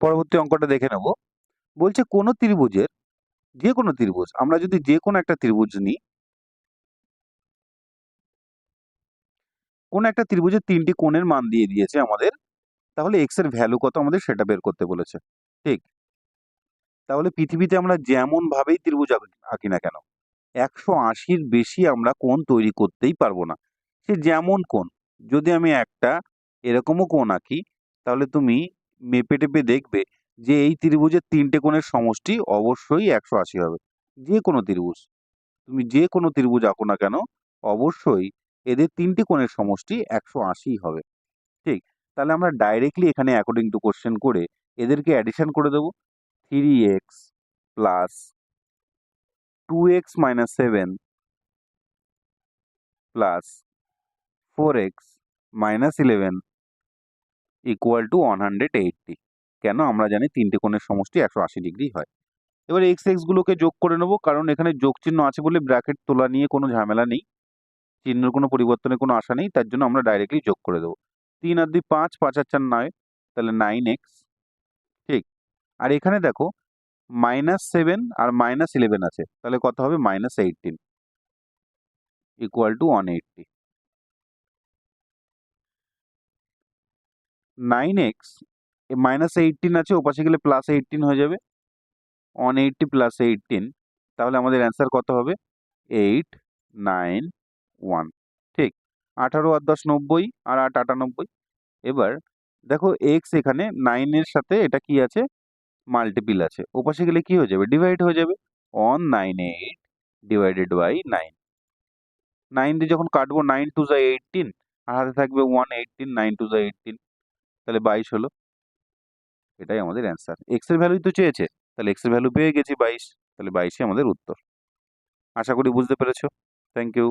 পরবর্তী অঙ্কটা দেখে নেব। বলছে কোনো ত্রিভুজের যে কোনো ত্রিভুজ, আমরা যদি যে কোনো একটা ত্রিভুজ নিই কোন একটা ত্রিভুজের তিনটি কোণের মান দিয়ে দিয়েছে আমাদের, তাহলে এক্সের ভ্যালু কত আমাদের সেটা বের করতে বলেছে। ঠিক? তাহলে পৃথিবীতে আমরা যেমন ভাবেই ত্রিভুজ আঁকি না কেন, একশো আশির বেশি আমরা কোণ তৈরি করতেই পারব না। সে যেমন কোণ, যদি আমি একটা এরকমও কোণ আঁকি, তাহলে তুমি মেপে টেপে দেখবে যে এই ত্রিভুজের তিনটে কোণের সমষ্টি অবশ্যই একশো আশি হবে। যে কোনো ত্রিভুজ। তুমি যে কোনো ত্রিভুজ আঁকো না কেন, অবশ্যই এদের তিনটি কোণের সমষ্টি একশো আশি হবে। ঠিক? তাহলে আমরা ডাইরেক্টলি এখানে অ্যাকর্ডিং টু কোশ্চেন করে এদেরকে অ্যাডিশন করে দেবো। Three x plus two x minus seven plus four x minus eleven equal to one hundred eighty কেন? আমরা জানি তিনটে কোণের সমষ্টি একশো আশি ডিগ্রি হয়। এবার এক্স এক্সগুলোকে যোগ করে নেব, কারণ এখানে যোগ চিহ্ন আছে বলে ব্র্যাকেট তোলা নিয়ে কোনো ঝামেলা নেই। চিহ্নের কোনো পরিবর্তনের কোনো আশা নেই, তার জন্য আমরা ডাইরেক্টলি যোগ করে দেবো। তিন আর দুই পাঁচ পাঁচ আর চার নয়, তাহলে নাইন এক্স ঠিক? আর এখানে দেখো মাইনাস সেভেন আর মাইনাস ইলেভেন আছে, তাহলে কত হবে? Minus eighteen equal to one eighty nine x minus eighteen আছে, ওপাশে গেলে প্লাস এইটিন হয়ে যাবে। ওয়ান এইটটি প্লাস এইটিন তাহলে আমাদের অ্যান্সার কত হবে? এইট নাইন ওয়ান ঠিক। আঠারো আর দশ নব্বই, আর আট আটানব্বই। এবার দেখো এক্স এখানে নাইনের সাথে এটা কি আছে? মাল্টিপিল আছে। ওপাশে গেলে কি হয়ে যাবে? ডিভাইড হয়ে যাবে। On nine eight divided by nine nine দিয়ে যখন কাটবো নাইন টু যা এইটিন আর হাতে থাকবে ওয়ান এইটিন নাইন টু যা এইটিন তাহলে বাইশ হলো। এটাই আমাদের অ্যান্সার এক্সের ভ্যালুই তো চেয়েছে, তাহলে এক্সের ভ্যালু পেয়ে গেছি বাইশ, তাহলে বাইশে আমাদের উত্তর। আশা করি বুঝতে পেরেছ। Thank you